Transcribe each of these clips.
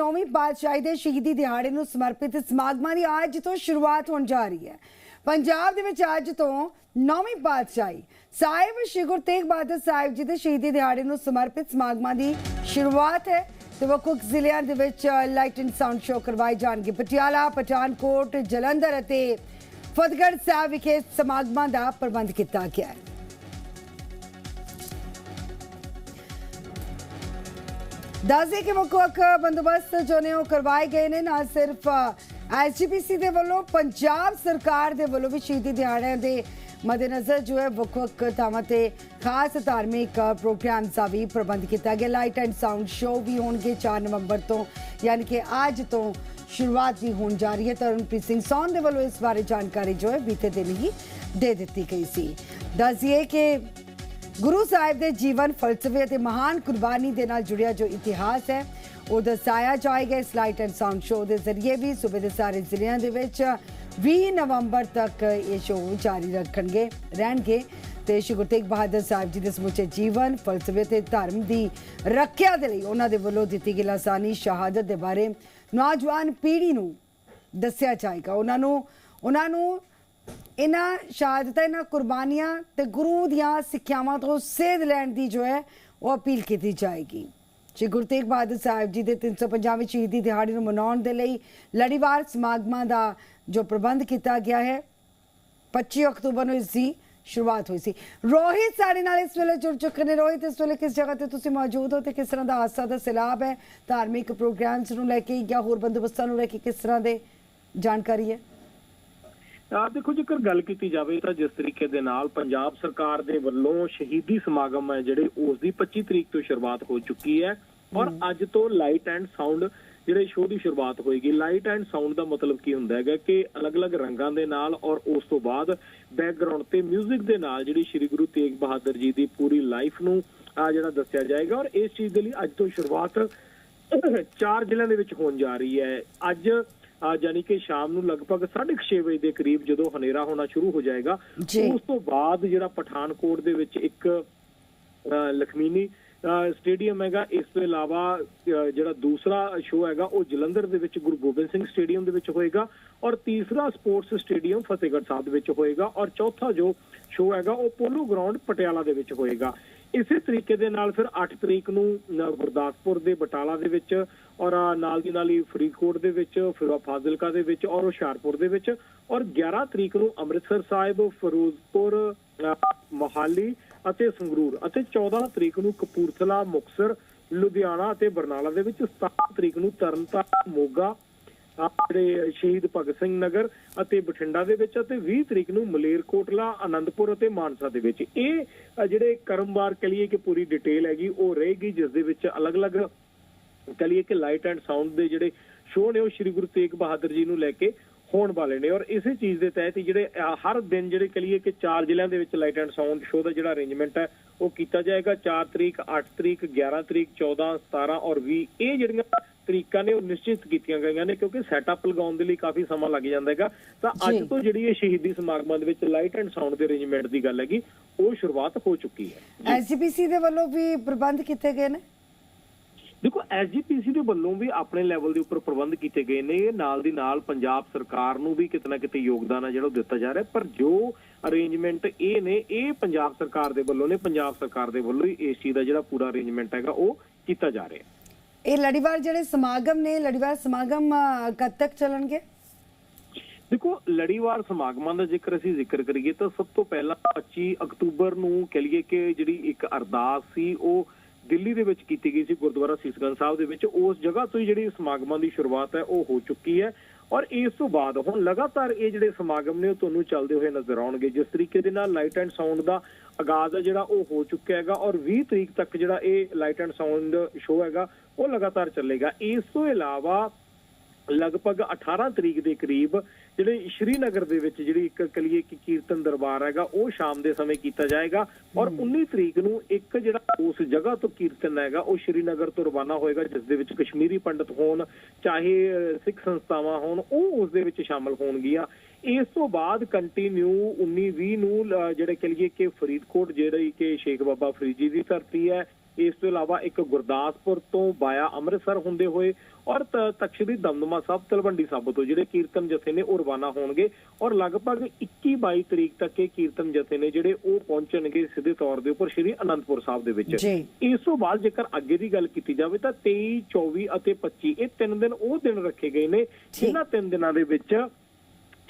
ਨੌਵੀਂ ਪਾਤਸ਼ਾਹੀ ਦੇ ਸ਼ਹੀਦੀ ਦਿਹਾੜੇ ਨੂੰ ਸਮਰਪਿਤ ਸਮਾਗਮਾਂ ਦੀ ਅੱਜ ਤੋਂ ਸ਼ੁਰੂਆਤ ਹੋਣ ਜਾ ਰਹੀ ਹੈ। ਪੰਜਾਬ ਦੇ ਵਿੱਚ ਅੱਜ ਤੋਂ ਨੌਵੀਂ ਪਾਤਸ਼ਾਹੀ ਸਾਹਿਬ ਸ਼੍ਰੀ ਗੁਰੂ ਤੇਗ ਬਹਾਦਰ ਸਾਹਿਬ ਜੀ ਦੇ ਸ਼ਹੀਦੀ ਦਿਹਾੜੇ ਨੂੰ ਸਮਰਪਿਤ ਸਮਾਗਮਾਂ ਦੀ ਸ਼ੁਰੂਆਤ ਹੈ ਤੇ ਵੱਖ-ਵੱਖ ਜ਼ਿਲ੍ਹਿਆਂ ਦੇ ਵਿੱਚ ਲਾਈਟ ਐਂਡ ਸਾਊਂਡ ਸ਼ੋਅ ਕਰਵਾਏ ਜਾਣਗੇ। ਪਟਿਆਲਾ, ਪਠਾਨਕੋਟ, ਜਲੰਧਰ ਅਤੇ ਫਤਿਹਗੜ੍ਹ ਸਾਹਿਬ ਵਿਖੇ ਸਮਾਗਮਾਂ ਦਾ ਪ੍ਰਬੰਧ ਕੀਤਾ ਗਿਆ ਹੈ। ਦੱਸਦੇ ਕਿ ਮੁੱਖ ਵੱਖ ਬੰਦੋਬਸਤ ਜੋ ਨੇ ਉਹ ਕਰਵਾਏ ਗਏ ਨੇ। ਨਾ ਸਿਰਫ ਐਸਜੀਪੀਸੀ ਦੇ ਵੱਲੋਂ ਪੰਜਾਬ ਸਰਕਾਰ ਦੇ ਵੱਲੋਂ ਵੀ ਸ਼ਹੀਦੀ ਦਿਹਾੜਿਆਂ ਦੇ ਮੱਦੇਨਜ਼ਰ ਜੋ ਹੈ ਵੱਖ ਵੱਖ ਥਾਵਾਂ ਤੇ ਖਾਸ ਧਾਰਮਿਕ ਪ੍ਰੋਗਰਾਮ ਦਾ ਵੀ ਪ੍ਰਬੰਧ ਕੀਤਾ ਗਿਆ। ਲਾਈਟ ਐਂਡ ਸਾਊਂਡ ਸ਼ੋਅ ਵੀ ਹੋਣਗੇ 4 ਨਵੰਬਰ ਤੋਂ, ਯਾਨੀ ਕਿ ਅੱਜ ਤੋਂ ਸ਼ੁਰੂਆਤ ਵੀ ਹੋਣ ਜਾ ਰਹੀ ਹੈ। ਤਰਨਪ੍ਰੀਤ ਸਿੰਘ ਸੌਨ ਦੇ ਵੱਲੋਂ ਇਸ ਬਾਰੇ ਜਾਣਕਾਰੀ ਜੋ ਹੈ ਬੀਤੇ ਦਿਨ ਹੀ ਦੇ ਦਿੱਤੀ ਗਈ ਸੀ। ਦੱਸਿਏ ਕਿ ਗੁਰੂ ਸਾਹਿਬ ਦੇ ਜੀਵਨ ਫਲਸਫੇ ਅਤੇ ਮਹਾਨ ਕੁਰਬਾਨੀ ਦੇ ਨਾਲ ਜੁੜਿਆ ਜੋ ਇਤਿਹਾਸ ਹੈ, ਉਹ ਦਰਸਾਇਆ ਜਾਏਗਾ। ਇਸ ਲਾਈਟ ਐਂਡ ਸਾਊਂਡ ਸ਼ੋਅ ਦੇ ਜ਼ਰੀਏ ਵੀ ਸੂਬੇ ਦੇ ਸਾਰੇ ਜ਼ਿਲ੍ਹਿਆਂ ਦੇ ਵਿੱਚ 20 ਨਵੰਬਰ ਤੱਕ ਇਹ ਸ਼ੋਅ ਜਾਰੀ ਰੱਖਣਗੇ, ਰਹਿਣਗੇ। ਤੇ ਸ਼੍ਰੀ ਗੁਰੂ ਤੇਗ ਬਹਾਦਰ ਸਾਹਿਬ ਜੀ ਦੇ ਸਮੁੱਚੇ ਜੀਵਨ, ਫਲਸਫੇ ਤੇ ਧਰਮ ਦੀ ਰੱਖਿਆ ਦੇ ਲਈ ਉਹਨਾਂ ਦੇ ਵੱਲੋਂ ਦਿੱਤੀ ਗਈ ਲਾਸਾਨੀ ਸ਼ਹਾਦਤ ਦੇ ਬਾਰੇ ਨੌਜਵਾਨ ਪੀੜ੍ਹੀ ਨੂੰ ਦੱਸਿਆ ਜਾਏਗਾ। ਉਹਨਾਂ ਨੂੰ ਉਹਨਾਂ ਨੂੰ ਇਹਨਾਂ ਸ਼ਹਾਦਤਾਂ ਇਹਨਾਂ ਕੁਰਬਾਨੀਆਂ ਤੇ ਗੁਰੂ ਦੀਆਂ ਸਿੱਖਿਆਵਾਂ ਤੋਂ ਸੇਧ ਲੈਣ ਦੀ ਜੋ ਹੈ, ਉਹ ਅਪੀਲ ਕੀਤੀ ਜਾਏਗੀ। ਸ਼੍ਰੀ ਗੁਰੂ ਤੇਗ ਬਹਾਦਰ ਸਾਹਿਬ ਜੀ ਦੇ 350ਵੇਂ ਸ਼ਹੀਦੀ ਦਿਹਾੜੇ ਨੂੰ ਮਨਾਉਣ ਦੇ ਲਈ ਲੜੀਵਾਰ ਸਮਾਗਮਾਂ ਦਾ ਜੋ ਪ੍ਰਬੰਧ ਕੀਤਾ ਗਿਆ ਹੈ 25 ਅਕਤੂਬਰ ਨੂੰ ਇਸ ਦੀ ਸ਼ੁਰੂਆਤ ਹੋਈ ਸੀ। ਰੋਹਿਤ ਸਾਡੇ ਨਾਲ ਇਸ ਵੇਲੇ ਜੁੜ ਚੁੱਕੇ ਨੇ। ਰੋਹਿਤ, ਇਸ ਵੇਲੇ ਕਿਸ ਜਗ੍ਹਾ ਤੇ ਤੁਸੀਂ ਮੌਜੂਦ ਹੋ ਤੇ ਕਿਸ ਤਰ੍ਹਾਂ ਦਾ ਹਾਦਸਾ ਦਾ ਸੈਲਾਬ ਹੈ? ਧਾਰਮਿਕ ਪ੍ਰੋਗਰਾਮਸ ਨੂੰ ਲੈ ਕੇ ਜਾਂ ਹੋਰ ਬੰਦੋਬਸਤਾਂ ਨੂੰ ਲੈ ਕੇ ਕਿਸ ਤਰ੍ਹਾਂ ਦੇ ਜਾਣਕਾਰੀ ਹੈ? ਆ ਦੇਖੋ ਜੇਕਰ ਗੱਲ ਕੀਤੀ ਜਾਵੇ ਤਾਂ ਜਿਸ ਤਰੀਕੇ ਦੇ ਨਾਲ ਪੰਜਾਬ ਸਰਕਾਰ ਦੇ ਵੱਲੋਂ ਸ਼ਹੀਦੀ ਸਮਾਗਮ ਹੈ ਜਿਹੜੇ ਉਸ ਦੀ 25 ਤਰੀਕ ਤੋਂ ਸ਼ੁਰੂਆਤ ਹੋ ਚੁੱਕੀ ਹੈ। ਔਰ ਅੱਜ ਤੋਂ ਲਾਈਟ ਐਂਡ ਸਾਊਂਡ ਜਿਹੜੇ ਸ਼ੋਅ ਦੀ ਸ਼ੁਰੂਆਤ ਹੋਏਗੀ ਲਾਈਟ ਐਂਡ ਸਾਊਂਡ ਦਾ ਮਤਲਬ ਕੀ ਹੁੰਦਾ ਹੈਗਾ ਕਿ ਅਲੱਗ-ਅਲੱਗ ਰੰਗਾਂ ਦੇ ਨਾਲ ਔਰ ਉਸ ਤੋਂ ਬਾਅਦ ਬੈਕਗ੍ਰਾਉਂਡ ਤੇ 뮤직 ਦੇ ਨਾਲ ਜਿਹੜੀ ਸ੍ਰੀ ਗੁਰੂ ਤੇਗ ਬਹਾਦਰ ਜੀ ਦੀ ਪੂਰੀ ਲਾਈਫ ਨੂੰ ਆ ਜਿਹੜਾ ਦੱਸਿਆ ਜਾਏਗਾ ਔਰ ਇਸ ਚੀਜ਼ ਦੇ ਲਈ ਅੱਜ ਤੋਂ ਸ਼ੁਰੂਆਤ ਚਾਰ ਜ਼ਿਲ੍ਹਿਆਂ ਦੇ ਵਿੱਚ ਹੋਣ ਜਾ ਰਹੀ ਹੈ। ਅੱਜ ਯਾਨੀ ਕਿ ਸ਼ਾਮ ਨੂੰ ਲਗਭਗ 6:30 ਵਜੇ ਦੇ ਕਰੀਬ ਜਦੋਂ ਹਨੇਰਾ ਹੋਣਾ ਸ਼ੁਰੂ ਹੋ ਜਾਏਗਾ। ਉਸ ਤੋਂ ਬਾਅਦ ਜਿਹੜਾ ਪਠਾਨਕੋਟ ਦੇ ਵਿੱਚ ਇੱਕ ਲਖਮੀਨੀ ਸਟੇਡੀਅਮ ਹੈਗਾ ਇਸ ਤੋਂ ਇਲਾਵਾ ਜਿਹੜਾ ਦੂਸਰਾ ਸ਼ੋਅ ਹੈਗਾ ਉਹ ਜਲੰਧਰ ਦੇ ਵਿੱਚ ਗੁਰੂ ਗੋਬਿੰਦ ਸਿੰਘ ਸਟੇਡੀਅਮ ਦੇ ਵਿੱਚ ਹੋਏਗਾ ਔਰ ਤੀਸਰਾ ਸਪੋਰਟਸ ਸਟੇਡੀਅਮ ਫਤਿਹਗੜ੍ਹ ਸਾਹਿਬ ਦੇ ਵਿੱਚ ਹੋਏਗਾ ਔਰ ਚੌਥਾ ਜੋ ਸ਼ੋਅ ਹੈਗਾ ਉਹ ਪੋਲੋ ਗਰਾਊਂਡ ਪਟਿਆਲਾ ਦੇ ਵਿੱਚ ਹੋਏਗਾ ਇਸੇ ਤਰੀਕੇ ਦੇ ਨਾਲ ਫਿਰ 8 ਤਰੀਕ ਨੂੰ ਗੁਰਦਾਸਪੁਰ ਦੇ ਬਟਾਲਾ ਦੇ ਵਿੱਚ ਔਰ ਨਾਲ ਦੀ ਨਾਲ ਹੀ ਫਰੀਦਕੋਟ ਦੇ ਵਿੱਚ, ਫਿਰ ਫਾਜ਼ਿਲਕਾ ਦੇ ਵਿੱਚ ਔਰ ਹੁਸ਼ਿਆਰਪੁਰ ਦੇ ਵਿੱਚ ਔਰ 11 ਤਰੀਕ ਨੂੰ ਅੰਮ੍ਰਿਤਸਰ ਸਾਹਿਬ, ਫਿਰੋਜ਼ਪੁਰ ਮੋਹਾਲੀ ਅਤੇ ਸੰਗਰੂਰ ਅਤੇ 14 ਤਰੀਕ ਨੂੰ ਕਪੂਰਥਲਾ ਮੁਕਸਰ ਲੁਧਿਆਣਾ ਅਤੇ ਬਰਨਾਲਾ ਦੇ ਵਿੱਚ 17 ਤਰੀਕ ਨੂੰ ਤਰਨਤਾਰਨ, ਮੋਗਾ ਜਿਹੜੇ ਸ਼ਹੀਦ ਭਗਤ ਸਿੰਘ ਨਗਰ ਅਤੇ ਬਠਿੰਡਾ ਦੇ ਵਿੱਚ ਅਤੇ 20 ਤਰੀਕ ਨੂੰ ਮਲੇਰਕੋਟਲਾ ਆਨੰਦਪੁਰ ਅਤੇ ਮਾਨਸਾ ਦੇ ਵਿੱਚ। ਇਹ ਅ, ਜਿਹੜੇ ਕਰਮਵਾਰ ਕਹੀਏ ਕਿ ਪੂਰੀ ਡਿਟੇਲ ਹੈਗੀ ਉਹ ਰਹੇਗੀ ਜਿਸ ਦੇ ਵਿੱਚ ਅਲੱਗ-ਅਲੱਗ ਕਹੀਏ ਕਿ ਲਾਈਟ ਐਂਡ ਸਾਊਂਡ ਦੇ ਜਿਹੜੇ ਸ਼ੋਅ ਨੇ ਉਹ ਸ੍ਰੀ ਗੁਰੂ ਤੇਗ ਬਹਾਦਰ ਜੀ ਨੂੰ ਲੈ ਕੇ ਹੋਣ ਵਾਲੇ ਨੇ। ਔਰ ਇਸੇ ਚੀਜ਼ ਦੇ ਤਹਿਤ ਜਿਹੜੇ ਹਰ ਦਿਨ ਜਿਹੜੇ ਕਹੀਏ ਕਿ ਚਾਰ ਜ਼ਿਲ੍ਹਿਆਂ ਦੇ ਵਿੱਚ ਲਾਈਟ ਐਂਡ ਸਾਊਂਡ ਸ਼ੋਅ ਦਾ ਜਿਹੜਾ ਅਰੇਂਜਮੈਂਟ ਹੈ ਉਹ ਕੀਤਾ ਜਾਏਗਾ। 4 ਤਰੀਕ 8 ਤਰੀਕ 11 ਤਰੀਕ 14 17 ਔਰ 20 ਇਹ ਜਿਹੜੀਆਂ ਤਰੀਕਾਂ ਨੇ ਉਹ ਨਿਸ਼ਚਿਤ ਕੀਤੀਆਂ ਗਈਆਂ ਨੇ ਕਿਉਂਕਿ ਸੈਟਅਪ ਲਗਾਉਣ ਦੇ ਲਈ ਕਾਫੀ ਸਮਾਂ ਲੱਗ ਜਾਂਦਾ ਹੈਗਾ। ਤਾਂ ਅੱਜ। ਤੋਂ ਜਿਹੜੀ ਇਹ ਸ਼ਹੀਦੀ ਸਮਾਗਮਾਂ ਦੇ ਵਿੱਚ ਲਾਈਟ ਐਂਡ ਸਾਊਂਡ ਦੇ ਅਰੇਂਜਮੈਂਟ ਦੀ ਗੱਲ ਹੈਗੀ ਉਹ ਸ਼ੁਰੂਆਤ ਹੋ ਚੁੱਕੀ ਹੈ। ਐਸਜੀਪੀਸੀ ਦੇ ਵੱਲੋਂ ਵੀ ਪ੍ਰਬੰਧ ਕੀਤੇ ਗਏ ਨੇ? ਦੇਖੋ ਐਸਜੀਪੀਸੀ ਦੇ ਵੱਲੋਂ ਵੀ ਆਪਣੇ ਲੈਵਲ ਦੇ ਉੱਪਰ ਪ੍ਰਬੰਧ ਕੀਤੇ ਗਏ ਨੇ। ਇਹ ਨਾਲ ਦੀ ਨਾਲ ਪੰਜਾਬ ਸਰਕਾਰ ਨੂੰ ਵੀ ਕਿਤੇ ਨਾ ਕਿਤੇ ਯੋਗਦਾਨ ਹੈ ਜਿਹੜਾ ਦਿੱਤਾ ਜਾ ਰਿਹਾ। ਪਰ ਜੋ ਅਰੇਂਜਮੈਂਟ ਇਹ ਨੇ ਇਹ ਪੰਜਾਬ ਸਰਕਾਰ ਦੇ ਵੱਲੋਂ ਨੇ। ਪੰਜਾਬ ਸਰਕਾਰ ਦੇ ਵੱਲੋਂ ਹੀ ਇਸ ਚੀਜ਼ ਦਾ ਜਿਹੜਾ ਪੂਰਾ ਅਰੇਂਜਮੈਂਟ ਹੈਗਾ ਉਹ ਕੀਤਾ ਜਾ ਰਿਹਾ। ਇਹ ਲੜੀਵਾਰ ਜਿਹੜੇ ਸਮਾਗਮ ਨੇ, ਲੜੀਵਾਰ ਸਮਾਗਮ ਕਦ ਤੱਕ ਚੱਲਣਗੇ? ਦੇਖੋ, ਲੜੀਵਾਰ ਸਮਾਗਮਾਂ ਦਾ ਜੇਕਰ ਅਸੀਂ ਜ਼ਿਕਰ ਕਰੀਏ ਤਾਂ ਸਭ ਤੋਂ ਪਹਿਲਾਂ 25 ਅਕਤੂਬਰ ਨੂੰ ਕਹ ਲਈਏ ਕਿ ਜਿਹੜੀ ਇੱਕ ਅਰਦਾਸ ਸੀ, ਉਹ ਦਿੱਲੀ ਦੇ ਵਿੱਚ ਕੀਤੀ ਗਈ ਸੀ, ਗੁਰਦੁਆਰਾ ਸੀਸਗੰਜ ਸਾਹਿਬ ਦੇ ਵਿੱਚ। ਉਸ ਜਗ੍ਹਾ ਤੋਂ ਹੀ ਜਿਹੜੀ ਸਮਾਗਮਾਂ ਦੀ ਸ਼ੁਰੂਆਤ ਹੈ, ਉਹ ਹੋ ਚੁੱਕੀ ਹੈ। ਔਰ ਇਸ ਤੋਂ ਬਾਅਦ ਹੁਣ ਲਗਾਤਾਰ ਇਹ ਜਿਹੜੇ ਸਮਾਗਮ ਨੇ ਉਹ ਤੁਹਾਨੂੰ ਚੱਲਦੇ ਹੋਏ ਨਜ਼ਰ ਆਉਣਗੇ। ਜਿਸ ਤਰੀਕੇ ਦੇ ਨਾਲ ਲਾਈਟ ਐਂਡ ਸਾਊਂਡ ਦਾ ਆਗਾਜ਼ ਹੈ ਜਿਹੜਾ ਉਹ ਹੋ ਚੁੱਕਿਆ ਹੈਗਾ ਔਰ 20 ਤਰੀਕ ਤੱਕ ਜਿਹੜਾ ਇਹ ਲਾਈਟ ਐਂਡ ਸਾਊਂਡ ਸ਼ੋਅ ਹੈਗਾ, ਉਹ ਲਗਾਤਾਰ ਚੱਲੇਗਾ। ਇਸ ਤੋਂ ਇਲਾਵਾ ਲਗਭਗ 18 ਤਰੀਕ ਦੇ ਕਰੀਬ ਜਿਹੜੇ ਸ਼੍ਰੀਨਗਰ ਦੇ ਵਿੱਚ ਜਿਹੜੀ ਇੱਕ ਕਲੀਏ ਕੀ ਕੀਰਤਨ ਦਰਬਾਰ ਹੈਗਾ ਉਹ ਸ਼ਾਮ ਦੇ ਸਮੇਂ ਕੀਤਾ ਜਾਏਗਾ ਔਰ 19 ਤਰੀਕ ਨੂੰ ਇੱਕ ਜਿਹੜਾ ਉਸ ਜਗ੍ਹਾ ਤੋਂ ਕੀਰਤਨ ਹੈਗਾ ਉਹ ਸ਼੍ਰੀਨਗਰ ਤੋਂ ਰਵਾਨਾ ਹੋਏਗਾ ਜਿਸ ਦੇ ਵਿੱਚ ਕਸ਼ਮੀਰੀ ਪੰਡਤ ਹੋਣ ਚਾਹੇ ਸਿੱਖ ਸੰਸਥਾਵਾਂ ਹੋਣ ਉਹ ਉਸ ਦੇ ਵਿੱਚ ਸ਼ਾਮਲ ਹੋਣਗੀਆਂ। ਇਸ ਤੋਂ ਬਾਅਦ ਕੰਟੀਨਿਊ 19 20 ਨੂੰ ਜਿਹੜੇ ਕਲੀਏ ਕਿ ਫਰੀਦਕੋਟ ਜਿਹੜੀ ਕਿ ਸ਼ੇਖ ਬਾਬਾ ਫਰੀਦ ਜੀ ਦੀ ਧਰਤੀ ਹੈ ਇਸ ਤੋਂ ਇਲਾਵਾ ਇੱਕ ਗੁਰਦਾਸਪੁਰ ਤੋਂ ਬਾਇਆ ਅੰਮ੍ਰਿਤਸਰ ਹੁੰਦੇ ਹੋਏ ਔਰ ਤ- ਤਖ਼ਤ ਸ੍ਰੀ ਦਮਦਮਾ ਸਾਹਿਬ ਤਲਵੰਡੀ ਸਾਬੋ ਤੋਂ ਜਿਹੜੇ ਕੀਰਤਨ ਜਥੇ ਨੇ ਉਹ ਰਵਾਨਾ ਹੋਣਗੇ ਔਰ ਲਗਭਗ 21 22 ਤਰੀਕ ਤੱਕ ਇਹ ਕੀਰਤਨ ਜਥੇ ਨੇ ਜਿਹੜੇ ਉਹ ਪਹੁੰਚਣਗੇ ਸਿੱਧੇ ਤੌਰ ਦੇ ਉੱਪਰ ਸ੍ਰੀ ਅਨੰਦਪੁਰ ਸਾਹਿਬ ਦੇ ਵਿੱਚ। ਇਸ ਤੋਂ ਬਾਅਦ ਜੇਕਰ ਅੱਗੇ ਦੀ ਗੱਲ ਕੀਤੀ ਜਾਵੇ ਤਾਂ 23 24 ਅਤੇ 25 ਇਹ ਤਿੰਨ ਦਿਨ ਉਹ ਦਿਨ ਰੱਖੇ ਗਏ ਨੇ। ਇਹਨਾਂ ਤਿੰਨ ਦਿਨਾਂ ਦੇ ਵਿੱਚ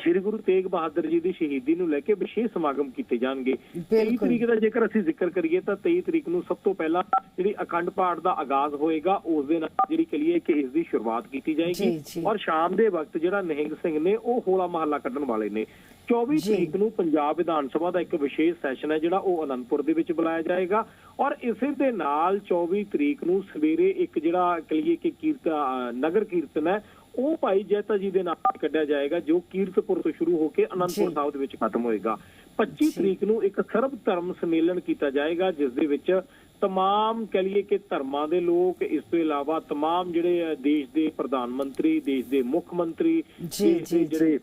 ਸ੍ਰੀ ਗੁਰੂ ਤੇਗ ਬਹਾਦਰ ਜੀ ਦੀ ਸ਼ਹੀਦੀ ਨੂੰ ਲੈ ਕੇ ਵਿਸ਼ੇਸ਼ ਸਮਾਗਮ ਕੀਤੇ ਜਾਣਗੇ 23 ਬਿਲਕੁਲ। ਤਰੀਕ ਦਾ ਜੇਕਰ ਅਸੀਂ ਜ਼ਿਕਰ ਕਰੀਏ ਤਾਂ 23 ਤਰੀਕ ਨੂੰ ਸਭ ਤੋਂ ਪਹਿਲਾਂ ਜਿਹੜੀ ਅਖੰਡ ਪਾਠ ਦਾ ਆਗਾਜ਼ ਹੋਏਗਾ ਉਸ ਦੇ ਨਾਲ ਜਿਹੜੀ ਕਲੀਏ ਕਿ ਇਸ ਦੀ ਸ਼ੁਰੂਆਤ ਕੀਤੀ ਜਾਏਗੀ। ਔਰ ਸ਼ਾਮ ਦੇ ਵਕਤ ਜਿਹੜਾ ਨਿਹੰਗ ਸਿੰਘ ਨੇ ਉਹ ਹੋਲਾ ਮਹੱਲਾ ਕੱਢਣ ਵਾਲੇ ਨੇ 24 ਜੀ। ਤਰੀਕ ਨੂੰ ਪੰਜਾਬ ਵਿਧਾਨ ਸਭਾ ਦਾ ਇੱਕ ਵਿਸ਼ੇਸ਼ ਸੈਸ਼ਨ ਹੈ ਜਿਹੜਾ ਉਹ ਅਨੰਦਪੁਰ ਦੇ ਵਿੱਚ ਬੁਲਾਇਆ ਜਾਏਗਾ ਔਰ ਇਸੇ ਦੇ ਨਾਲ 24 ਤਰੀਕ ਨੂੰ ਸਵੇਰੇ ਇੱਕ ਜਿਹੜਾ ਕਲੀਏ ਕਿ ਕੀਰਤ ਅ, ਨਗਰ ਕੀਰਤਨ ਹੈ ਉਹ ਭਾਈ ਜੈਤਾ ਜੀ ਦੇ ਨਾਲ ਕੱਢਿਆ ਜਾਏਗਾ ਜੋ ਕੀਰਤਪੁਰ ਤੋਂ ਸ਼ੁਰੂ ਹੋ ਕੇ ਅਨੰਦਪੁਰ। ਸਾਹਿਬ ਦੇ ਵਿੱਚ ਖਤਮ ਹੋਏਗਾ 25 ਜੀ। ਤਰੀਕ ਨੂੰ ਇੱਕ ਸਰਬ ਧਰਮ ਸੰਮੇਲਨ ਕੀਤਾ ਜਾਏਗਾ ਜਿਸ ਦੇ ਵਿੱਚ ਤਮਾਮ ਕਹ ਲਈਏ ਕਿ ਧਰਮਾਂ ਦੇ ਲੋਕ ਇਸ ਤੋਂ ਇਲਾਵਾ ਤਮਾਮ ਜਿਹੜੇ ਦੇਸ਼ ਦੇ ਪ੍ਰਧਾਨ ਮੰਤਰੀ ਦੇਸ਼ ਦੇ ਮੁੱਖ ਮੰਤਰੀ ਦੇਸ਼ ਦੇ। ਜਿਹੜੇ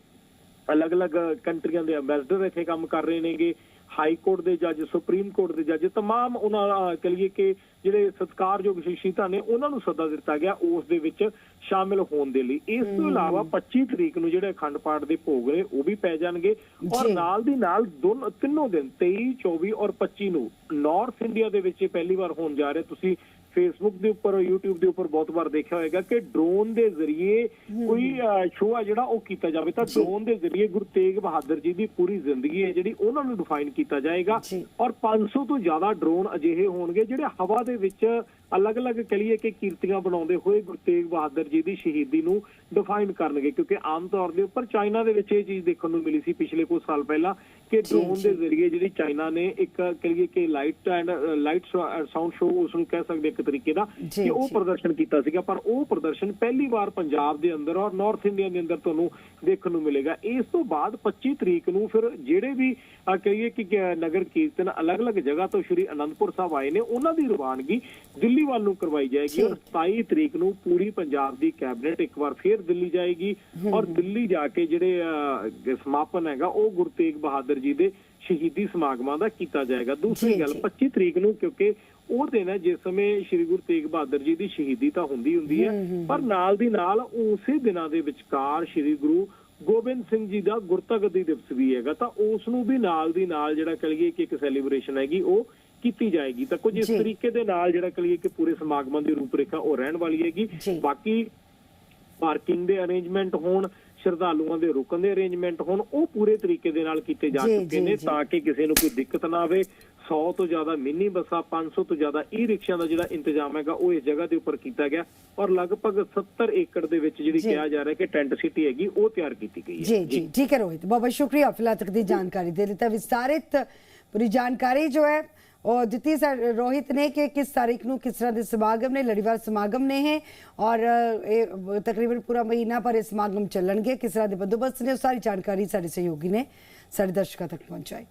ਅਲੱਗ-ਅਲੱਗ ਕੰਟਰੀਆਂ ਦੇ ਐਮਬੈਸਡਰ ਇੱਥੇ ਕੰਮ ਕਰ ਰਹੇ ਨੇਗੇ ਹਾਈ ਕੋਰਟ ਦੇ ਜੱਜ ਸੁਪਰੀਮ ਕੋਰਟ ਦੇ ਜੱਜ ਤਮਾਮ ਉਹਨਾਂ ਕਹ ਲਈਏ ਕਿ ਜਿਹੜੇ ਸਤਿਕਾਰਯੋਗ ਸ਼ਖਸੀਅਤਾਂ ਨੇ ਉਹਨਾਂ ਨੂੰ ਸੱਦਾ ਦਿੱਤਾ ਗਿਆ ਉਸ ਦੇ ਵਿੱਚ ਸ਼ਾਮਿਲ ਹੋਣ ਦੇ ਲਈ। ਇਸ ਤੋਂ ਇਲਾਵਾ 25 ਤਰੀਕ ਨੂੰ ਜਿਹੜੇ ਅਖੰਡ ਪਾਠ ਦੇ ਭੋਗ ਨੇ ਉਹ ਵੀ ਪੈ ਜਾਣਗੇ ਔਰ। ਨਾਲ ਦੀ ਨਾਲ ਦੋਨੋਂ ਤਿੰਨੋਂ ਦਿਨ 23 24 ਔਰ 25 ਨੂੰ ਨਾਰਥ ਇੰਡੀਆ ਦੇ ਵਿੱਚ ਇਹ ਪਹਿਲੀ ਵਾਰ ਹੋਣ ਜਾ ਰਿਹਾ। ਤੁਸੀਂ ਫੇਸਬੁੱਕ ਦੇ ਉੱਪਰ YouTube ਦੇ ਉੱਪਰ ਬਹੁਤ ਵਾਰ ਦੇਖਿਆ ਹੋਵੇਗਾ ਕਿ ਡਰੋਨ ਦੇ ਜ਼ਰੀਏ ਕੋਈ ਸ਼ੋਅ ਜਿਹੜਾ ਉਹ ਕੀਤਾ ਜਾਵੇ ਤਾਂ। ਡਰੋਨ ਦੇ ਜ਼ਰੀਏ ਗੁਰੂ ਤੇਗ ਬਹਾਦਰ ਜੀ ਦੀ ਪੂਰੀ ਜ਼ਿੰਦਗੀ ਹੈ ਜਿਹੜੀ ਉਹਨਾਂ ਨੂੰ ਡਿਫਾਈਨ ਕੀਤਾ ਜਾਏਗਾ। ਔਰ 500 ਤੋਂ ਜ਼ਿਆਦਾ ਡਰੋਨ ਅਜਿਹੇ ਹੋਣਗੇ ਜਿਹੜੇ ਹਵਾ ਦੇ ਵਿੱਚ ਅਲੱਗ-ਅਲੱਗ ਕਲੀਏ ਕਿ ਕੀਰਤੀਆਂ ਬਣਾਉਂਦੇ ਹੋਏ ਗੁਰੂ ਤੇਗ ਬਹਾਦਰ ਜੀ ਦੀ ਸ਼ਹੀਦੀ ਨੂੰ ਡਿਫਾਈਨ ਕਰਨਗੇ ਕਿਉਂਕਿ ਆਮ ਤੌਰ ਦੇ ਉੱਪਰ ਚਾਈਨਾ ਦੇ ਵਿੱਚ ਇਹ ਚੀਜ਼ ਦੇਖਣ ਨੂੰ ਮਿਲੀ ਸੀ ਪਿਛਲੇ ਕੁਝ ਸਾਲ ਪਹਿਲਾਂ ਕਿ ਡਰੋਨ ਦੇ। ਜ਼ਰੀਏ ਜਿਹੜੀ ਚਾਈਨਾ ਨੇ ਇੱਕ ਕਲੀਏ ਕਿ light and light sound show ਉਸ ਨੂੰ ਕਹਿ ਸਕਦੇ ਇੱਕ ਤਰੀਕੇ ਦਾ ਕਿ ਉਹ। ਪ੍ਰਦਰਸ਼ਨ ਕੀਤਾ ਸੀਗਾ ਪਰ ਉਹ ਪ੍ਰਦਰਸ਼ਨ ਪਹਿਲੀ ਵਾਰ ਪੰਜਾਬ ਦੇ ਅੰਦਰ ਔਰ ਨਾਰਥ ਇੰਡੀਆ ਦੇ ਅੰਦਰ ਤੁਹਾਨੂੰ ਦੇਖਣ ਨੂੰ ਮਿਲੇਗਾ ਇਸ ਤੋਂ ਬਾਅਦ 25 ਤਰੀਕ ਨੂੰ ਫਿਰ ਜਿਹੜੇ ਵੀ ਕਹੀਏ ਕਿ ਕਿ ਨਗਰ ਕੀਰਤਨ ਅਲੱਗ-ਅਲੱਗ ਜਗ੍ਹਾ ਤੋਂ ਸ਼੍ਰੀ ਅਨੰਦਪੁਰ ਸਾਹਿਬ ਆਏ ਨੇ ਉਹਨਾਂ ਦੀ ਰਵਾਨਗੀ ਦਿੱਲੀ ਵੱਲ ਨੂੰ ਕਰਵਾਈ ਜਾਏਗੀ। ਔਰ 27 ਤਰੀਕ ਨੂੰ ਪੂਰੀ ਪੰਜਾਬ ਦੀ ਕੈਬਨਿਟ ਇੱਕ ਵਾਰ ਫੇਰ ਦਿੱਲੀ ਜਾਏਗੀ। ਔਰ ਦਿੱਲੀ ਜਾ ਕੇ ਜਿਹੜੇ ਸਮਾਪਨ ਹੈਗਾ ਉਹ ਗੁਰੂ ਤੇਗ ਬਹਾਦਰ ਜੀ ਦੇ ਸ਼ਹੀਦੀ ਸਮਾਗਮਾਂ ਦਾ ਕੀਤਾ ਜਾਏਗਾ। ਦੂਸਰੀ ਗੱਲ ਜੀ। 25 ਤਰੀਕ ਨੂੰ ਕਿਉਂਕਿ ਉਹ ਦਿਨ ਹੈ ਜਿਸ ਸਮੇਂ ਸ੍ਰੀ ਗੁਰੂ ਤੇਗ ਬਹਾਦਰ ਜੀ ਦੀ ਸ਼ਹੀਦੀ ਤਾਂ ਹੁੰਦੀ ਹੁੰਦੀ ਹੂੰ, ਪਰ ਨਾਲ ਦੀ ਨਾਲ ਉਸੇ ਦਿਨਾਂ ਦੇ ਵਿਚਕਾਰ ਸ੍ਰੀ ਗੁਰੂ ਗੋਬਿੰਦ ਸਿੰਘ ਜੀ ਦਾ ਗੁਰਤਗਦੀ ਦਿਵਸ ਵੀ ਹੈਗਾ। ਤਾਂ ਉਸ ਨੂੰ ਵੀ ਨਾਲ ਦੀ ਨਾਲ ਜਿਹੜਾ ਕਹੀਏ ਕਿ ਇੱਕ ਸੈਲੀਬ੍ਰੇਸ਼ਨ ਹੈਗੀ ਉਹ ਕੀਤੀ ਜਾਏਗੀ ਤਾਂ ਕੁਝ ਇਸ। ਤਰੀਕੇ ਦੇ ਨਾਲ ਜਿਹੜਾ ਕਹੀਏ ਕਿ ਪੂਰੇ ਸਮਾਗਮਾਂ ਦੀ ਰੂਪਰੇਖਾ ਉਹ ਰਹਿਣ ਵਾਲੀ ਹੈਗੀ। ਬਾਕੀ ਪਾਰਕਿੰਗ ਦੇ ਅਰੇਂਜਮੈਂਟ ਹੋਣ ਸ਼ਰਧਾਲੂਆਂ ਦੇ ਰੁਕਣ ਦੇ ਅਰੇਂਜਮੈਂਟ ਹੋਣ ਉਹ ਪੂਰੇ ਤਰੀਕੇ ਦੇ ਨਾਲ ਕੀਤੇ ਜਾ ਚੁੱਕੇ ਨੇ। ਤਾਂ ਕਿ ਕਿਸੇ ਨੂੰ ਕੋਈ ਦਿੱਕਤ ਨਾ ਆਵੇ 100 ਤੋਂ ਜ਼ਿਆਦਾ ਮਿੰਨੀ ਬੱਸਾਂ 500 ਤੋਂ ਜ਼ਿਆਦਾ ਈ ਰਿਕਸ਼ਿਆਂ ਦਾ ਜਿਹੜਾ ਇੰਤਜ਼ਾਮ ਹੈਗਾ ਉਹ ਇਸ ਜਗ੍ਹਾ ਦੇ ਉੱਪਰ ਕੀਤਾ ਗਿਆ ਔਰ ਲਗਭਗ 70 ਏਕੜ ਦੇ ਵਿੱਚ ਜਿਹੜੀ। ਕਿਹਾ ਜਾ ਰਿਹਾ ਕਿ ਟੈਂਟ ਸਿਟੀ ਹੈਗੀ ਉਹ ਤਿਆਰ ਕੀਤੀ ਗਈ ਹੈ ਜੀ ਜੀ ਠੀਕ ਹੈ ਰੋਹਿਤ ਬਹੁਤ ਬਹੁਤ ਸ਼ੁਕਰੀਆ ਫਿਲਹਾਲ ਤੱਕ ਦੀ ਜਾਣਕਾਰੀ ਦੇ ਦਿੱਤਾ ਵਿਸਤਾਰਿਤ ਪੂਰੀ ਜਾਣਕਾਰੀ ਜੋ ਹੈ ਉਹ ਦਿੱਤੀ ਸਰ ਰੋਹਿਤ ਨੇ ਕਿ ਕਿਸ ਤਾਰੀਖ ਨੂੰ ਕਿਸ ਤਰ੍ਹਾਂ ਦੇ ਸਮਾਗਮ ਨੇ ਲੜੀਵਾਰ ਸਮਾਗਮ ਨੇ ਹੈ ਔਰ ਇਹ ਤਕਰੀਬਨ ਪੂਰਾ ਮਹੀਨਾ ਪਰ ਇਹ ਸਮਾਗਮ ਚੱਲਣਗੇ ਕਿਸ ਤਰ੍ਹਾਂ ਦੇ ਬੰਦੋਬਸਤ ਨੇ ਉਹ ਸਾਰੀ ਜਾਣਕਾਰੀ ਸਾਡੇ ਸਹਿਯੋਗੀ ਨੇ ਸਾਡੇ ਦਰਸ਼ਕਾਂ ਤੱਕ ਪਹੁੰਚਾਈ